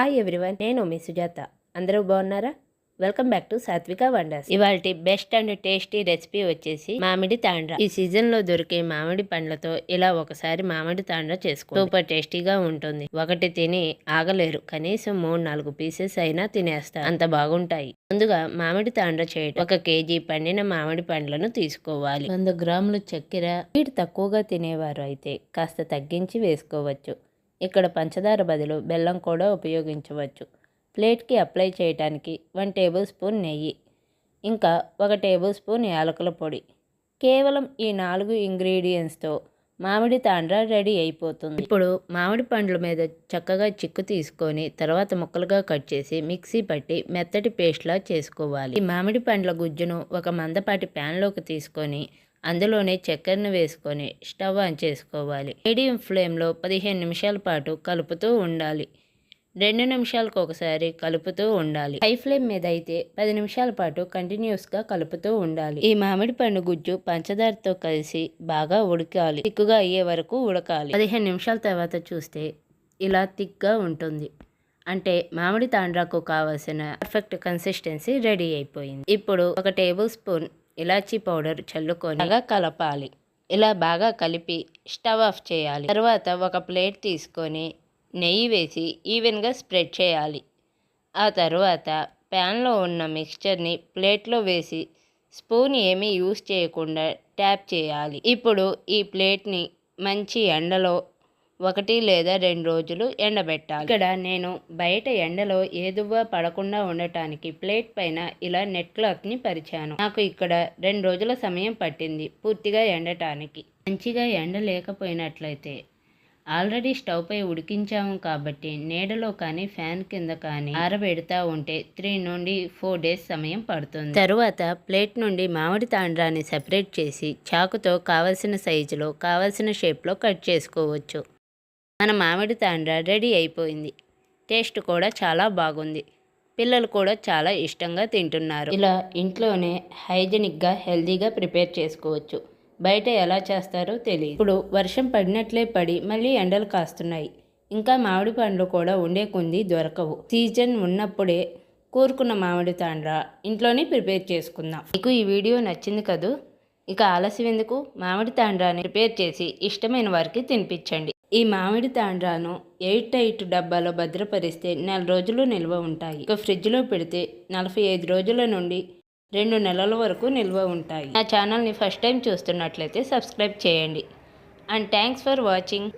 Hi everyone నేను మీ సుజాత. అందరూ బాగున్నారా? Welcome back to Satvika wonders ఇవాళ బెస్ట్ అండ్ టేస్టీ రెసిపీ వచ్చేసి మామిడి తాండ్ర. ఈ సీజన్లో దొరికే మామిడి పండ్లతో ఇలా ఒకసారి మామిడి తాండ్ర చేసుకో సూపర్ టేస్టీగా ఉంటుంది. ఒకటి తిని ఆగలేరు. కనీసం మూడు నాలుగు పీసెస్ అయినా తినేస్తారు. అంత బాగుంటాయి. ముందుగా మామిడి తాండ్ర చేయడం ఒక కేజీ పండిన మామిడి పండ్లను తీసుకోవాలి. వంద గ్రాములు చక్కెర. వీటి తక్కువగా తినేవారు అయితే కాస్త తగ్గించి వేసుకోవచ్చు. ఇక్కడ పంచదార బదులు బెల్లం కూడా ఉపయోగించవచ్చు. ప్లేట్కి అప్లై చేయటానికి వన్ టేబుల్ స్పూన్ నెయ్యి ఇంకా ఒక టేబుల్ స్పూన్ యాలకుల పొడి. కేవలం ఈ నాలుగు ఇంగ్రీడియంట్స్తో మామిడి తాండ్ర రెడీ అయిపోతుంది. ఇప్పుడు మామిడి పండ్ల మీద చక్కగా చిక్కు తీసుకొని తర్వాత ముక్కలుగా కట్ చేసి మిక్సీ పట్టి మెత్తటి పేస్ట్లా చేసుకోవాలి. ఈ మామిడి పండ్ల గుజ్జును ఒక మందపాటి ప్యాన్లోకి తీసుకొని అందులోనే చక్కెరను వేసుకొని స్టవ్ ఆన్ చేసుకోవాలి. మీడియం ఫ్లేమ్లో పదిహేను నిమిషాల పాటు కలుపుతూ ఉండాలి. రెండు నిమిషాలకు ఒకసారి కలుపుతూ ఉండాలి. హై ఫ్లేమ్ మీద అయితే పది నిమిషాల పాటు కంటిన్యూస్గా కలుపుతూ ఉండాలి. ఈ మామిడి పండు గుజ్జు పంచదారతో కలిసి బాగా ఉడకాలి. తిక్కుగా అయ్యే వరకు ఉడకాలి. పదిహేను నిమిషాల తర్వాత చూస్తే ఇలా థిక్గా ఉంటుంది. అంటే మామిడి తాండ్రాకు కావలసిన పర్ఫెక్ట్ కన్సిస్టెన్సీ రెడీ అయిపోయింది. ఇప్పుడు ఒక టేబుల్ స్పూన్ ఇలాచీ పౌడర్ చల్లుకొని బాగా కలపాలి. ఇలా బాగా కలిపి స్టవ్ ఆఫ్ చేయాలి. తర్వాత ఒక ప్లేట్ తీసుకొని నెయ్యి వేసి ఈవెన్గా స్ప్రెడ్ చేయాలి. ఆ తర్వాత ప్యాన్లో ఉన్న మిక్స్చర్ని ప్లేట్లో వేసి స్పూన్ ఏమీ యూస్ చేయకుండా ట్యాప్ చేయాలి. ఇప్పుడు ఈ ప్లేట్ని మంచి ఎండలో ఒకటి లేదా రెండు రోజులు ఎండబెట్టాలి. ఇక్కడ నేను బయట ఎండలో ఏదువ్వ పడకుండా ఉండటానికి ప్లేట్ పైన ఇలా నెట్ క్లాత్ని పరిచాను. నాకు ఇక్కడ రెండు రోజుల సమయం పట్టింది పూర్తిగా ఎండటానికి. మంచిగా ఎండ లేకపోయినట్లయితే ఆల్రెడీ స్టవ్ పై ఉడికించాము కాబట్టి నీడలో కానీ ఫ్యాన్ కింద కానీ ఆరబెడతా ఉంటే త్రీ నుండి ఫోర్ డేస్ సమయం పడుతుంది. తరువాత ప్లేట్ నుండి మామిడి తాండ్రాన్ని సెపరేట్ చేసి చాకుతో కావలసిన సైజులో కావలసిన షేప్లో కట్ చేసుకోవచ్చు. మన మామిడి తాండ్ర రెడీ అయిపోయింది. టేస్ట్ కూడా చాలా బాగుంది. పిల్లలు కూడా చాలా ఇష్టంగా తింటున్నారు. ఇలా ఇంట్లోనే హైజెనిక్గా హెల్తీగా ప్రిపేర్ చేసుకోవచ్చు. బయట ఎలా చేస్తారో తెలియదు ఇప్పుడు వర్షం పడినట్లే పడి మళ్ళీ ఎండలు కాస్తున్నాయి. ఇంకా మామిడి పండ్లు కూడా ఉండే కొంది దొరకవు. సీజన్ ఉన్నప్పుడే కూరుకున్న మామిడి తాండ్ర ఇంట్లోనే ప్రిపేర్ చేసుకుందాం. మీకు ఈ వీడియో నచ్చింది కదూ? ఇక ఆలస్యం ఎందుకు? మామిడి తాండ్రాని ప్రిపేర్ చేసి ఇష్టమైన వారికి తినిపించండి. ఈ మామిడి తాండ్రాను ఎయిట్ ఎయిట్ డబ్బాలో భద్రపరిస్తే నెల రోజులు నిల్వ ఉంటాయి. ఇక ఫ్రిడ్జ్లో పెడితే నలభై ఐదు రోజుల నుండి రెండు నెలల వరకు నిల్వ ఉంటాయి. నా ఛానల్ని ఫస్ట్ టైం చూస్తున్నట్లయితే సబ్స్క్రైబ్ చేయండి. And thanks for watching.